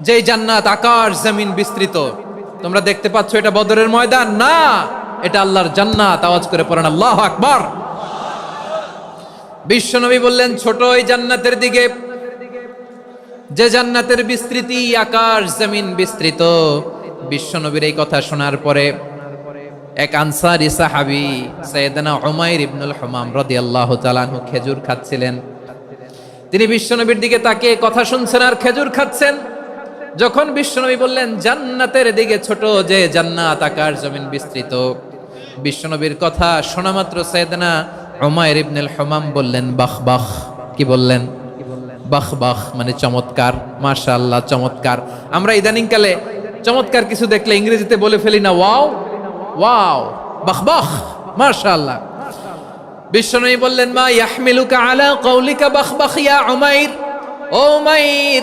যেই জান্নাত আকাশ, জমিন বিস্তৃত। তোমরা দেখতে পাচ্ছ এটা বদরের ময়দান? না, এটা আল্লাহর জান্নাত। আওয়াজ করে পড়েন, আল্লাহ আকবার। বিশ্বনবী বললেন, ছোট ওই জান্নাতের দিকে। যে জান্নাতের বিস্তৃতি আকাশ, জমিন বিস্তৃত। বিশ্বনবীর এই কথা শোনার পরে এক আনসারি সাহাবি সৈয়দনা উমাইর ইবনুল হুমাম রাদিয়াল্লাহু তাআলা খেজুর খাচ্ছিলেন। তিনি বিশ্বনবীর দিকে তাকিয়ে কথা শুনছেন আর খেজুর খাচ্ছেন। যখন বিশ্বনবী বললেন, জান্নাতের দিকে ছোট যে জান্নাত আকার জমিন বিস্তৃত। বিশ্বনবীর কথা শোনা মাত্র সৈয়দনা উমাইর ইবনুল হমাম বললেন, বাহ বাহ। কি বললেন? বাহ বাহ। মানে চমৎকার, মাশাআল্লাহ, চমৎকার। আমরা ইদানিংকালে চমৎকার কিছু দেখলে ইংরেজিতে বলে ফেলি না, ওয়াও ওয়াও, বাহ বাহ। মাশাআল্লাহ। বিশ্বনবী বললেন, মা ইয়াহমিলুকা আলা কওলিকা বাহ বাহ ইয়া উমাইর। ও উমাইর